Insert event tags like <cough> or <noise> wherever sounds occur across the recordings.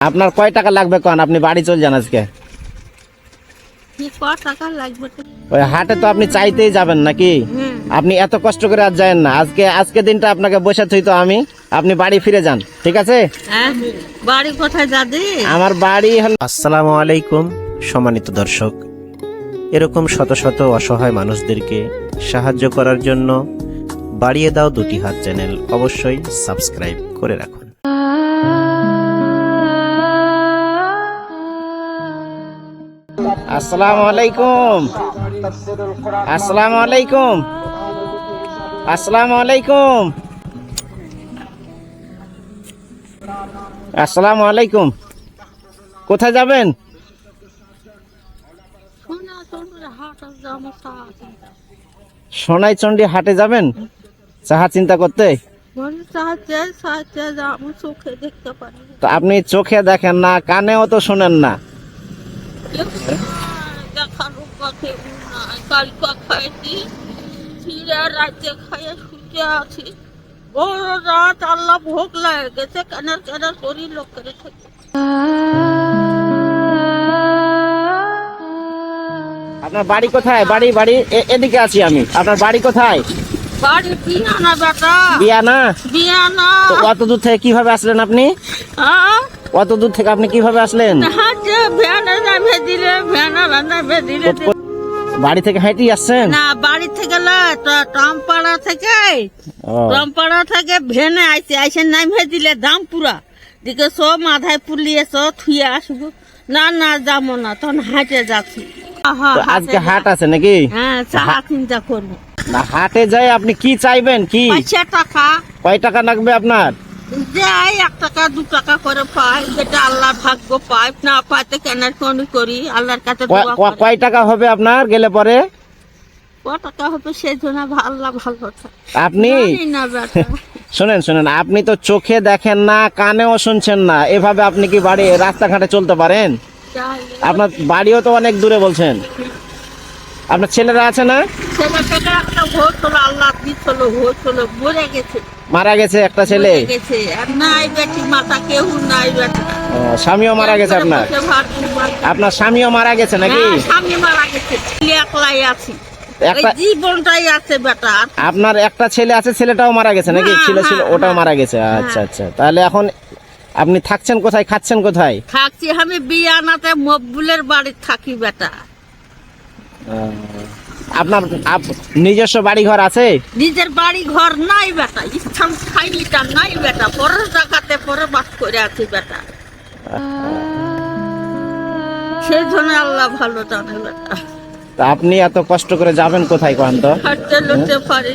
আপনার কয় টাকা লাগবে কন? আপনি বাড়ি চল যান আজকে। কি ক টাকা লাগবে তো? ওই হাটে তো আপনি চাইতেই যাবেন নাকি? আপনি এত কষ্ট করে আর যায়েন না। আজকে আজকে দিনটা আপনাকে বসে থই তো আমি। আপনি বাড়ি ফিরে যান ঠিক আছে? হ্যাঁ বাড়ি কোথায় দাদি আমার বাড়ি হল আসসালামু আলাইকুম সম্মানিত দর্শক। এরকম শত শত অসহায় মানুষদেরকে সাহায্য করার জন্য বাড়িয়ে দাও দুটি হাত চ্যানেল। অবশ্যই সাবস্ক্রাইব করে রাখুন। আসসালামু আলাইকুম। আসসালামু আলাইকুম। আসসালামু আলাইকুম। আসসালামু আলাইকুম। কোথায় যাবেন? তোমরা হাট যাবেন? চাহা চিন্তা করতে? আপনি চোখে দেখেন না, কানেও তো শোনেন না। চিড়া রাতে খাইয়ে শুতে আছি। বড় রাত আল্লাহ ভোগ লাগে গেছে করি লোকের থেকে আপনার বাড়ি কোথায়? বাড়ি বাড়ি এদিকে আছি আমি। আপনার বাড়ি কোথায়? বাড়ি বেটা। অত দূর থেকে কীভাবে আসলেন আপনি? অত দূর থেকে আপনি কীভাবে আসলেন? হাতে ভ্যানে নামে দিলে ভ্যানে নামে দিলে। বাড়ি থেকে হাঁটি আসছেন? না বাড়ি থেকে টমপাড়া থেকে টমপাড়া থেকে ভেনে আইছে আইসে নামে দিলে দাম পুরা। দিকে সব মাথায় পুলিয়ে সব থুয়ে আসব। না না যাব না তখন হাঁটে যাচ্ছি। আজকে হাট আছে নাকি? হ্যাঁ চা চিন্তা করব। না হাটে যাই আপনি কি চাইবেন কি? টাকা। কয় টাকা লাগবে আপনার? যাই এক টাকা দু টাকা করে পাই যেটা আল্লাহর ভাগ্য পাই না পাইতে কেনার কোনি করি? আল্লাহর কাছে কয়- টাকা হবে আপনার গেলে পরে? টাকা হবে সেই জন্য আল্লাহ ভালো আপনি <laughs> শুনেন শুনেন আপনি তো চোখে দেখেন না কানেও শুনছেন না। এভাবে আপনি কি বাড়ি রাস্তাঘাটে চলতে পারেন? আপনার বাড়িও তো অনেক দূরে বলছেন। আপনার ছেলেরা আছে না? একটা ভোট হলো আল্লাহ দিচ্ছিল ভোট হলো মরে গেছে। মারা গেছে একটা ছেলে? স্বামীও মারা গেছে আপনার। আপনার স্বামীও মারা গেছে নাকি? হ্যাঁ, স্বামী মারা গেছে। একলাই আছি। একটা জীবনটাই আছে বেটা। আপনার একটা ছেলে আছে ছেলেটাও মারা গেছে নাকি? হ্যাঁ, ছিল ছিল হ্যাঁ, ওটাও হ্যাঁ। মারা গেছে। আচ্ছা আচ্ছা। তাহলে এখন আপনি থাকছেন কোথায় খাচ্ছেন কোথায়? থাকছি আমি বিয়ানাতে মকবুলের বাড়ি থাকি বেটা। আপনার আপ- নিজস্ব বাড়ি ঘর আছে? নিজের বাড়ি ঘর নাই বেটা স্থান খাইলিটা নাই বেটা পরের জায়গাতে পরে বাস করে আছি বেটা। সেই জন্য আল্লাহ ভালো জানে বেটা। তা আপনি এত কষ্ট করে যাবেন কোথায় কন তো?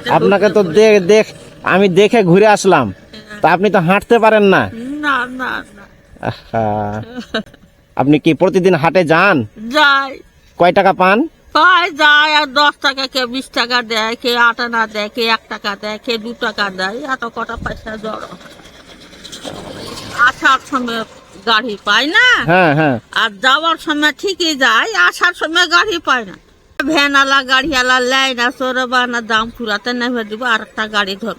আপনাকে তো দেখ দেখ আমি দেখে ঘুরে আসলাম। তা আপনি তো হাঁটতে পারেন না। না না না। আপনি কি প্রতিদিন হাটে যান? যাই। কয় টাকা পান? পাই যায় আর দশ টাকা কে বিশ টাকা দেয় কে আট আনা দেয় কে এক টাকা দেয় কে দু টাকা দেয় এত কটা পয়সা জড়ো। আসার সময় গাড়ি পাই না। হ্যাঁ হ্যাঁ। আর যাওয়ার সময় ঠিকই যায় আসার সময় গাড়ি পায় না। ভ্যানালা গাড়িওয়ালা লাইন না সরবা না দাম পুরাতে নেমে দিব আর একটা গাড়ি ধর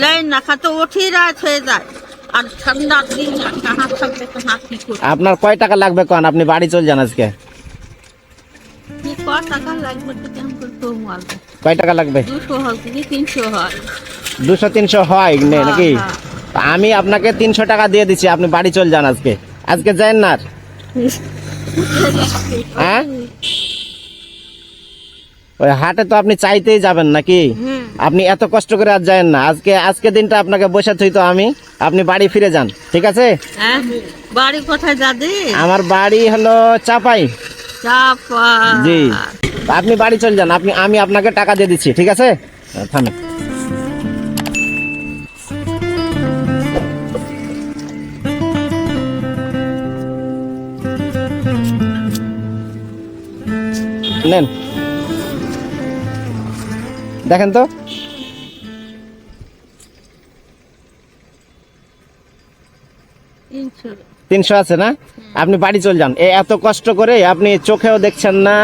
লাইন না খাতে উঠি রাত হয়ে যায় আর ঠান্ডার দিন আপনার কয় টাকা লাগবে কন? আপনি বাড়ি চলে যান আজকে? কয় টাকা লাগবে? দুশো তিনশো হয়। হয় নাকি? হ্যাঁ। আমি আপনাকে তিনশো টাকা দিয়ে দিচ্ছি আপনি বাড়ি চল যান আজকে। আজকে যাই না হ্যাঁ? ওই হাটে তো আপনি চাইতেই যাবেন নাকি? আপনি এত কষ্ট করে আর যায়েন না। আজকে আজকে দিনটা আপনাকে বসে থই তো আমি। আপনি বাড়ি ফিরে যান ঠিক আছে? হ্যাঁ বাড়ি কোথায় দাদি আমার বাড়ি হলো চাপাই। চাপা জি। আপনি বাড়ি চলে যান আপনি আমি আপনাকে টাকা দিয়ে দিচ্ছি ঠিক আছে? হ্যাঁ, থামেন নেন। দেখেন তো। তিনশো আছে না? আপনি বাড়ি চলে যান। এ এত কষ্ট করে আপনি চোখেও দেখছেন না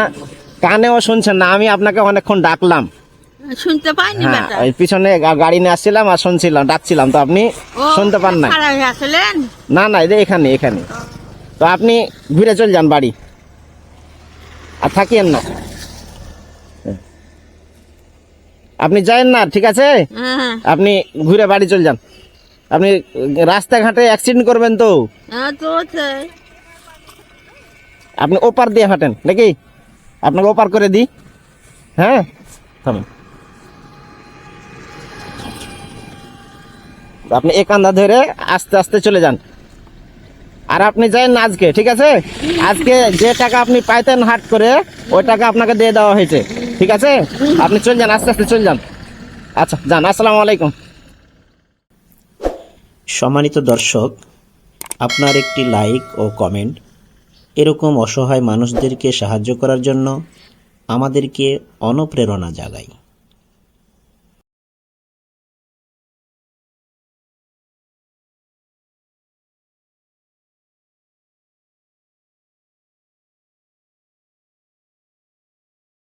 কানেও শুনছেন না। আমি আপনাকে অনেকক্ষণ ডাকলাম। শুনতে পাইনি হ্যাঁ ওই পিছনে গাড়ি নিয়ে আসছিলাম আর শুনছিলাম ডাকছিলাম। তো আপনি শুনতে পান না হয়ে না না এই এখানে এখানে। তো আপনি ঘুরে চলে যান বাড়ি। আর থাকিয়েন না। আপনি যায়েন না ঠিক আছে? হ্যাঁ। আপনি ঘুরে বাড়ি চলে যান। আপনি রাস্তাঘাটে অ্যাক্সিডেন্ট করবেন তো। হ্যাঁ আপনি ওপার দিয়ে হাঁটেন নাকি? আপনাকে ওপার করে দিই। হ্যাঁ? থামেন। আপনি এক কান্দা ধরে আস্তে আস্তে চলে যান। আর আপনি যান না আজকে ঠিক আছে? আজকে যে টাকা আপনি পাইতেন হাট করে ওই টাকা আপনাকে দিয়ে দেওয়া হয়েছে ঠিক আছে? আপনি চলে যান আস্তে আস্তে চলে যান। আচ্ছা যান আসসালামু আলাইকুম। সম্মানিত দর্শক, আপনার একটি লাইক ও কমেন্ট এরকম অসহায় মানুষদেরকে সাহায্য করার জন্য আমাদেরকে অনুপ্রেরণা জাগায়।